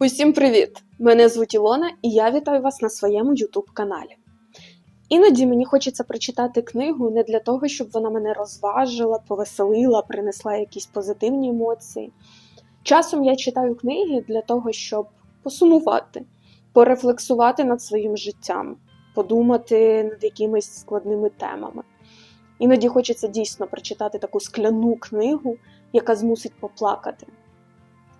Усім привіт! Мене звуть Ілона, і я вітаю вас на своєму YouTube каналі. Іноді мені хочеться прочитати книгу не для того, щоб вона мене розважила, повеселила, принесла якісь позитивні емоції. Часом я читаю книги для того, щоб посумувати, порефлексувати над своїм життям, подумати над якимись складними темами. Іноді хочеться дійсно прочитати таку скляну книгу, яка змусить поплакати.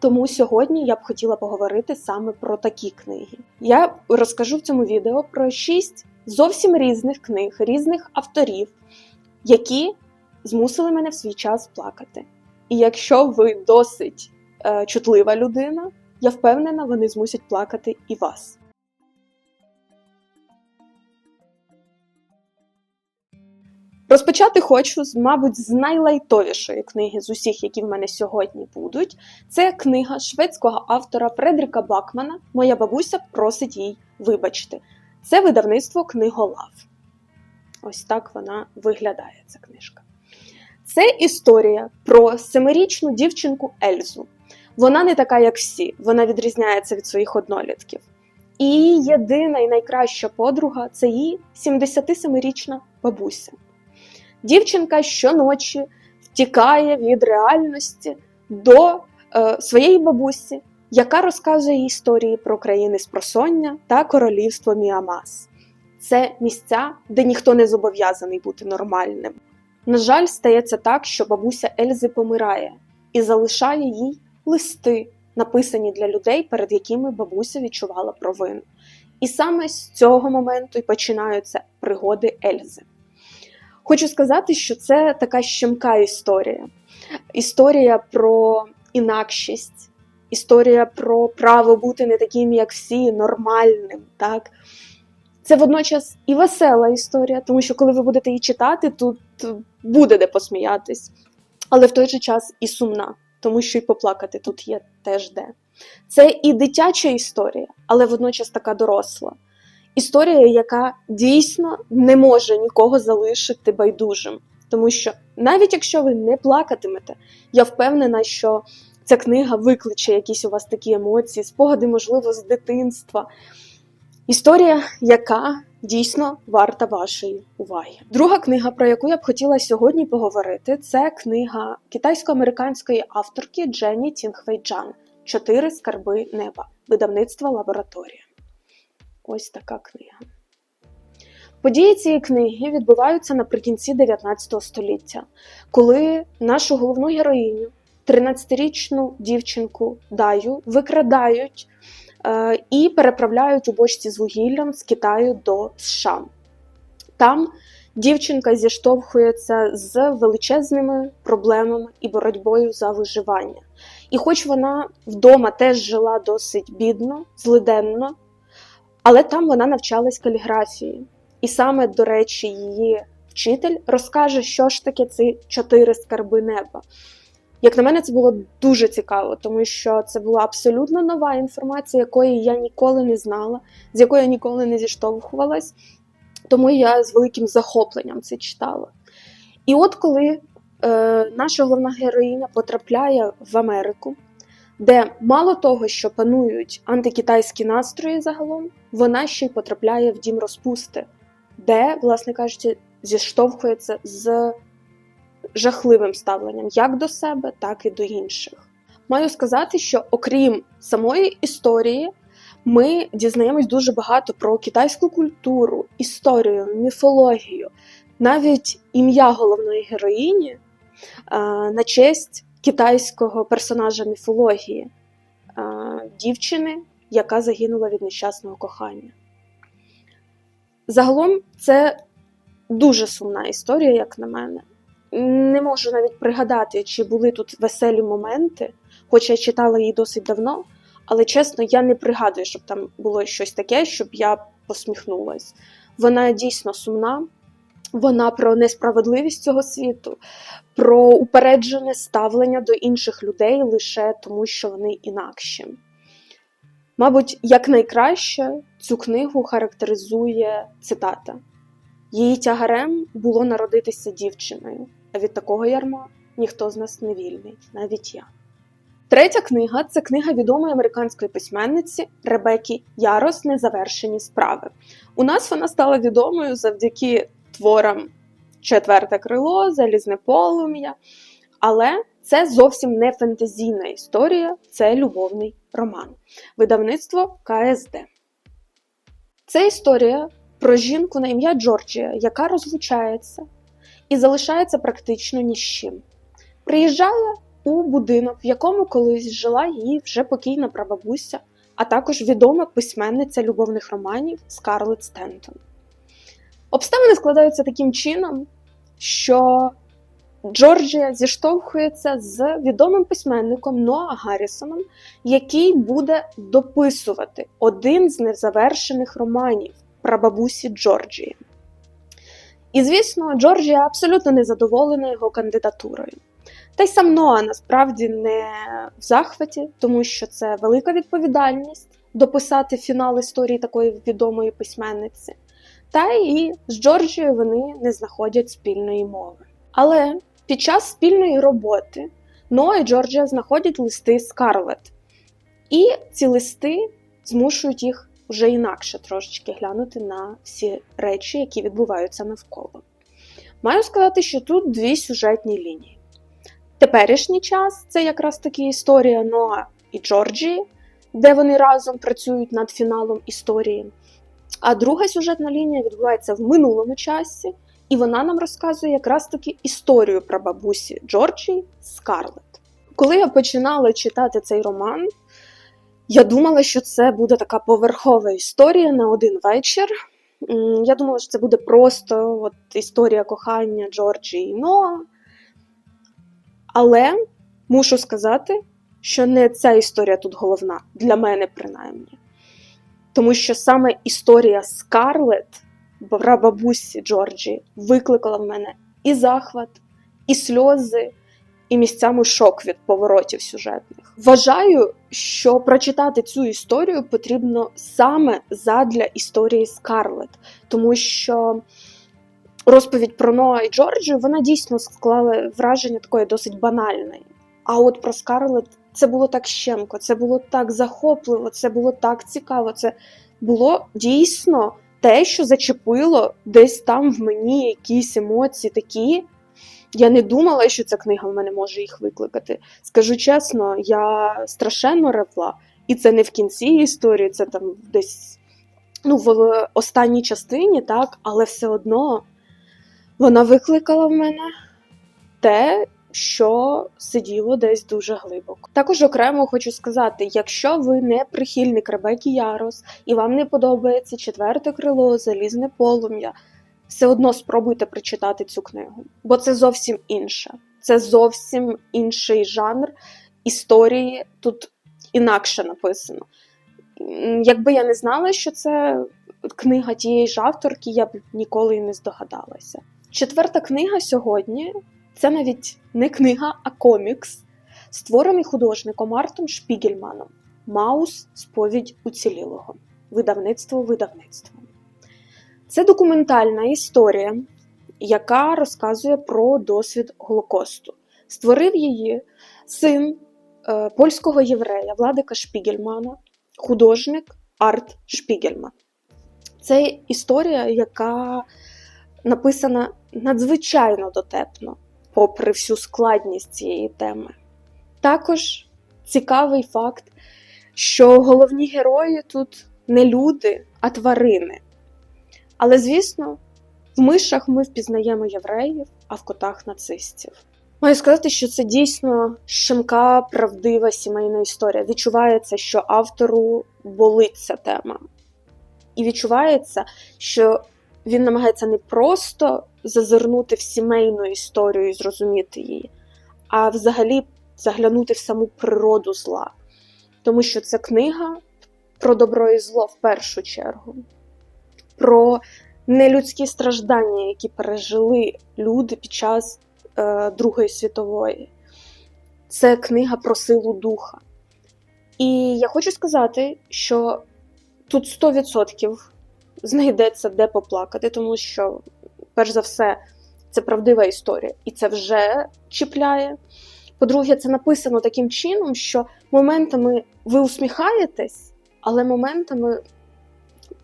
Тому сьогодні я б хотіла поговорити саме про такі книги. Я розкажу в цьому відео про шість зовсім різних книг, різних авторів, які змусили мене в свій час плакати. І якщо ви досить е, чутлива людина, я впевнена, вони змусять плакати і вас. Розпочати хочу, мабуть, з найлайтовішої книги з усіх, які в мене сьогодні будуть. Це книга шведського автора Фредріка Бакмана Моя бабуся просить їй вибачити. Це видавництво книголав. Ось так вона виглядає, ця книжка. Це історія про семирічну дівчинку Ельзу. Вона не така, як всі, вона відрізняється від своїх однолітків. І єдина і найкраща подруга це її 77-річна бабуся. Дівчинка щоночі втікає від реальності до е, своєї бабусі, яка розказує історії про країни Спросоння та королівство Міамас. Це місця, де ніхто не зобов'язаний бути нормальним. На жаль, стається так, що бабуся Ельзи помирає і залишає їй листи, написані для людей, перед якими бабуся відчувала провину. І саме з цього моменту й починаються пригоди Ельзи. Хочу сказати, що це така щемка історія. Історія про інакшість, історія про право бути не таким, як всі, нормальним. так? Це водночас і весела історія, тому що коли ви будете її читати, тут буде де посміятись. Але в той же час і сумна, тому що і поплакати тут є теж де. Це і дитяча історія, але водночас така доросла. Історія, яка дійсно не може нікого залишити байдужим. Тому що навіть якщо ви не плакатимете, я впевнена, що ця книга викличе якісь у вас такі емоції, спогади, можливо, з дитинства. Історія, яка дійсно варта вашої уваги. Друга книга, про яку я б хотіла сьогодні поговорити, це книга китайсько-американської авторки Дженні Тінгфейджан Чотири скарби неба, видавництва лабораторія. Ось така книга. Події цієї книги відбуваються наприкінці 19 століття, коли нашу головну героїню, 13-річну дівчинку Даю, викрадають е, і переправляють у бочці з вугіллям з Китаю до США. Там дівчинка зіштовхується з величезними проблемами і боротьбою за виживання. І хоч вона вдома теж жила досить бідно, злиденно. Але там вона навчалась каліграфії. І саме, до речі, її вчитель розкаже, що ж таке ці чотири скарби неба. Як на мене, це було дуже цікаво, тому що це була абсолютно нова інформація, якої я ніколи не знала, з якою я ніколи не зіштовхувалась. Тому я з великим захопленням це читала. І от коли е, наша головна героїня потрапляє в Америку, де мало того, що панують антикитайські настрої загалом, вона ще й потрапляє в дім розпусти, де, власне кажучи, зіштовхується з жахливим ставленням як до себе, так і до інших. Маю сказати, що окрім самої історії, ми дізнаємось дуже багато про китайську культуру, історію, міфологію, навіть ім'я головної героїні на честь китайського персонажа міфології дівчини, яка загинула від нещасного кохання. Загалом це дуже сумна історія, як на мене. Не можу навіть пригадати, чи були тут веселі моменти, хоча я читала її досить давно, але чесно, я не пригадую, щоб там було щось таке, щоб я посміхнулась. Вона дійсно сумна, вона про несправедливість цього світу, про упереджене ставлення до інших людей лише тому, що вони інакші. Мабуть, якнайкраще цю книгу характеризує цитата: її тягарем було народитися дівчиною, а від такого ярма ніхто з нас не вільний, навіть я. Третя книга це книга відомої американської письменниці Ребеккі Ярос Незавершені справи. У нас вона стала відомою завдяки творам Четверте крило, Залізне полум'я. Але це зовсім не фентезійна історія, це любовний роман. Видавництво КСД. Це історія про жінку на ім'я Джорджія, яка розлучається і залишається практично ні з чим. Приїжджає у будинок, в якому колись жила її вже покійна прабабуся, а також відома письменниця любовних романів Скарлетт Стентон. Обставини складаються таким чином, що Джорджія зіштовхується з відомим письменником Ноа Гаррісоном, який буде дописувати один з незавершених романів прабабусі Джорджії. І, звісно, Джорджія абсолютно не задоволена його кандидатурою. Та й сам Ноа насправді не в захваті, тому що це велика відповідальність дописати фінал історії такої відомої письменниці. Та і з Джорджією вони не знаходять спільної мови. Але під час спільної роботи Ноа і Джорджія знаходять листи Скарлет. І ці листи змушують їх вже інакше трошечки глянути на всі речі, які відбуваються навколо. Маю сказати, що тут дві сюжетні лінії. Теперішній час це якраз таки історія Ноа і Джорджії, де вони разом працюють над фіналом історії. А друга сюжетна лінія відбувається в минулому часі, і вона нам розказує якраз таки історію про бабусі Джорджії Скарлетт. Коли я починала читати цей роман, я думала, що це буде така поверхова історія на один вечір. Я думала, що це буде просто от, історія кохання Джорджії і Ноа. Але мушу сказати, що не ця історія тут головна, для мене принаймні. Тому що саме історія Скарлетт, бабусі Джорджі, викликала в мене і захват, і сльози, і місцями шок від поворотів сюжетних. Вважаю, що прочитати цю історію потрібно саме задля історії Скарлетт, тому що розповідь про Ноа і Джорджію вона дійсно склала враження такої досить банальної. А от про Скарлетт це було так щемко, це було так захопливо, це було так цікаво. Це було дійсно те, що зачепило десь там в мені якісь емоції такі. Я не думала, що ця книга в мене може їх викликати. Скажу чесно, я страшенно ревла, і це не в кінці історії, це там десь ну, в останній частині, так, але все одно вона викликала в мене те, що сиділо десь дуже глибоко. Також окремо хочу сказати: якщо ви не прихильник Ребекі Ярос і вам не подобається четверте крило, залізне полум'я, все одно спробуйте прочитати цю книгу, бо це зовсім інше. Це зовсім інший жанр історії тут інакше написано. Якби я не знала, що це книга тієї ж авторки, я б ніколи і не здогадалася. Четверта книга сьогодні це навіть не книга, а комікс, створений художником Артом Шпігельманом Маус Сповідь уцілілого. Видавництво видавництво. Це документальна історія, яка розказує про досвід Голокосту. Створив її син е, польського єврея Владика Шпігельмана, художник Арт Шпігельман. Це історія, яка написана надзвичайно дотепно, попри всю складність цієї теми. Також цікавий факт, що головні герої тут не люди, а тварини. Але, звісно, в мишах ми впізнаємо євреїв, а в котах нацистів. Маю сказати, що це дійсно щемка, правдива сімейна історія. Відчувається, що автору болить ця тема. І відчувається, що він намагається не просто зазирнути в сімейну історію і зрозуміти її, а взагалі заглянути в саму природу зла. Тому що це книга про добро і зло в першу чергу, про нелюдські страждання, які пережили люди під час е, Другої світової. Це книга про силу духа. І я хочу сказати, що тут 100% знайдеться де поплакати, тому що, перш за все, це правдива історія, і це вже чіпляє. По-друге, це написано таким чином, що моментами ви усміхаєтесь, але моментами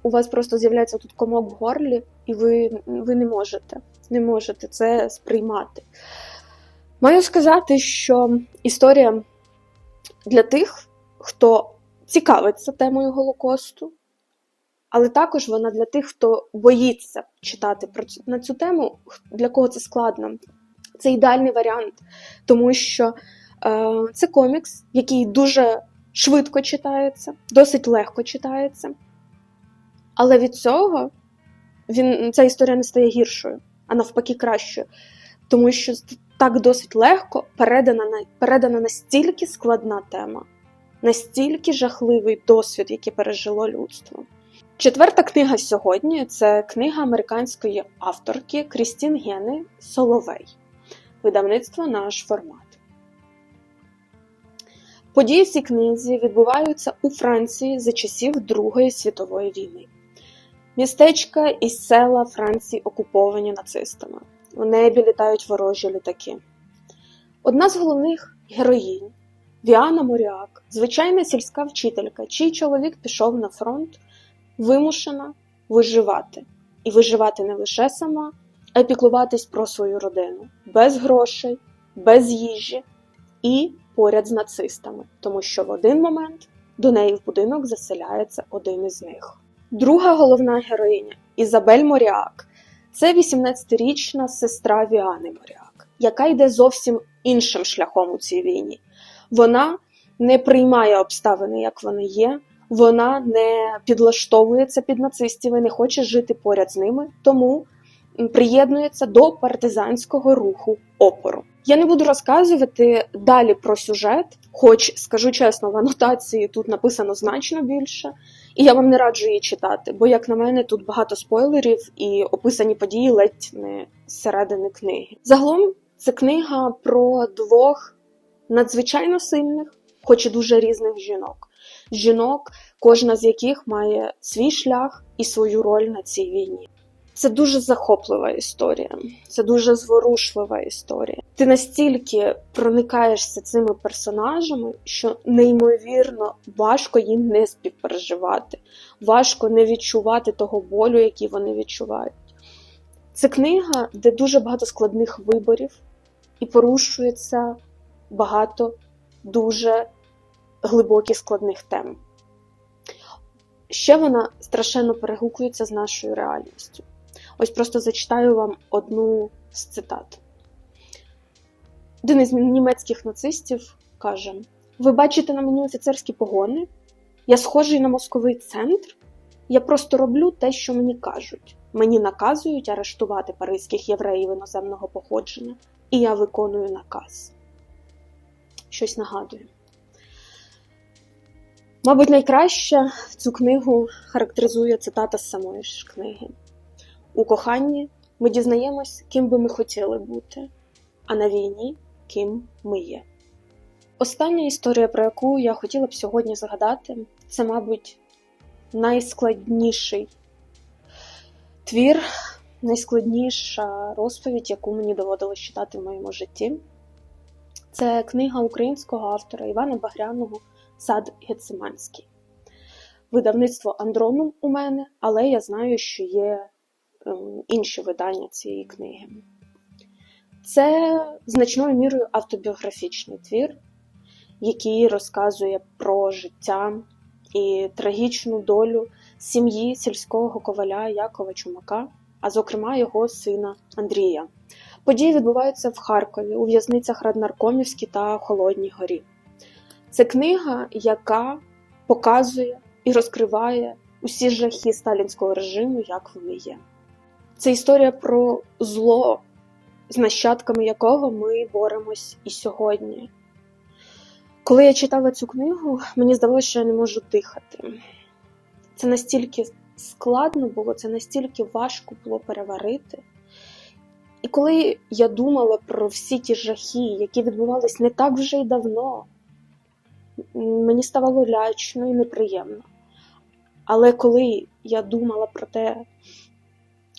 у вас просто з'являється тут комок в горлі, і ви, ви не можете, не можете це сприймати. Маю сказати, що історія для тих, хто цікавиться темою Голокосту, але також вона для тих, хто боїться читати про цю, на цю тему, для кого це складно. Це ідеальний варіант, тому що е, це комікс, який дуже швидко читається, досить легко читається. Але від цього він, ця історія не стає гіршою, а навпаки, кращою. Тому що так досить легко передана, передана настільки складна тема, настільки жахливий досвід, який пережило людство. Четверта книга сьогодні це книга американської авторки Крістін Гени Соловей, видавництво наш формат. Події в цій книзі відбуваються у Франції за часів Другої світової війни. Містечка і села Франції окуповані нацистами. У небі літають ворожі літаки. Одна з головних героїнь Віана Моріак, звичайна сільська вчителька, чий чоловік пішов на фронт, вимушена виживати. І виживати не лише сама, а й піклуватись про свою родину без грошей, без їжі і поряд з нацистами, тому що в один момент до неї в будинок заселяється один із них. Друга головна героїня Ізабель Моріак це 18-річна сестра Віани Моріак, яка йде зовсім іншим шляхом у цій війні. Вона не приймає обставини, як вони є, вона не підлаштовується під нацистів і не хоче жити поряд з ними, тому приєднується до партизанського руху опору. Я не буду розказувати далі про сюжет, хоч скажу чесно, в анотації тут написано значно більше, і я вам не раджу її читати, бо, як на мене, тут багато спойлерів і описані події ледь не зсередини книги. Загалом це книга про двох надзвичайно сильних, хоч і дуже різних жінок. Жінок, кожна з яких має свій шлях і свою роль на цій війні. Це дуже захоплива історія, це дуже зворушлива історія. Ти настільки проникаєшся цими персонажами, що неймовірно важко їм не співпереживати, важко не відчувати того болю, який вони відчувають. Це книга, де дуже багато складних виборів, і порушується багато дуже глибоких складних тем. Ще вона страшенно перегукується з нашою реальністю. Ось просто зачитаю вам одну з цитат. Один із німецьких нацистів каже: Ви бачите на мені офіцерські погони? Я схожий на мозковий центр. Я просто роблю те, що мені кажуть. Мені наказують арештувати паризьких євреїв іноземного походження, і я виконую наказ. Щось нагадує. Мабуть, найкраще цю книгу характеризує цитата з самої ж книги. У коханні ми дізнаємось, ким би ми хотіли бути, а на війні ким ми є. Остання історія, про яку я хотіла б сьогодні згадати, це, мабуть, найскладніший твір, найскладніша розповідь, яку мені доводилось читати в моєму житті. Це книга українського автора Івана Багряного Сад Гециманський. Видавництво Андронум у мене, але я знаю, що є ем, інші видання цієї книги. Це значною мірою автобіографічний твір, який розказує про життя і трагічну долю сім'ї сільського коваля Якова Чумака, а зокрема його сина Андрія. Події відбуваються в Харкові у в'язницях Раднаркомівській та Холодній Горі. Це книга, яка показує і розкриває усі жахи сталінського режиму, як вони є. Це історія про зло, з нащадками якого ми боремось і сьогодні. Коли я читала цю книгу, мені здалося, що я не можу дихати. Це настільки складно було, це настільки важко було переварити. І коли я думала про всі ті жахи, які відбувались не так вже й давно, мені ставало лячно і неприємно. Але коли я думала про те,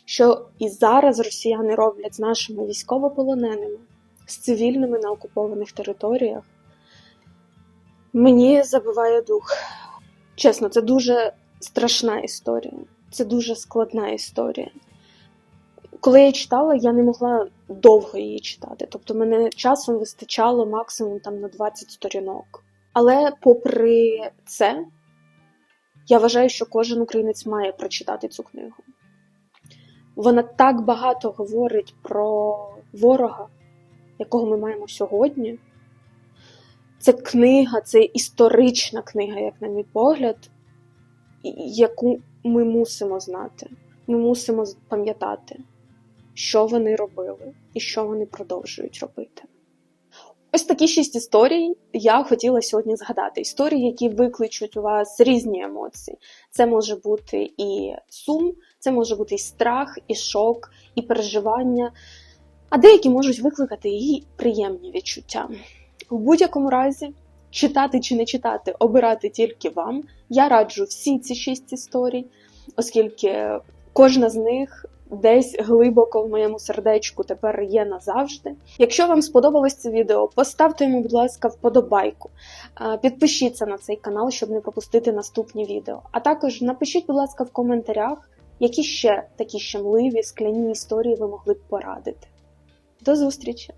що і зараз росіяни роблять з нашими військовополоненими, з цивільними на окупованих територіях, мені забиває дух. Чесно, це дуже страшна історія, це дуже складна історія. Коли я читала, я не могла довго її читати. Тобто мене часом вистачало максимум там на 20 сторінок. Але попри це, я вважаю, що кожен українець має прочитати цю книгу. Вона так багато говорить про ворога, якого ми маємо сьогодні. Це книга, це історична книга, як на мій погляд, яку ми мусимо знати. Ми мусимо пам'ятати, що вони робили і що вони продовжують робити. Ось такі шість історій я хотіла сьогодні згадати. Історії, які викличуть у вас різні емоції. Це може бути і сум, це може бути і страх, і шок, і переживання, а деякі можуть викликати і приємні відчуття. У будь-якому разі, читати чи не читати, обирати тільки вам. Я раджу всі ці шість історій, оскільки кожна з них десь глибоко в моєму сердечку тепер є назавжди. Якщо вам сподобалось це відео, поставте йому, будь ласка, вподобайку. Підпишіться на цей канал, щоб не пропустити наступні відео. А також напишіть, будь ласка, в коментарях, які ще такі щемливі скляні історії ви могли б порадити. До зустрічі!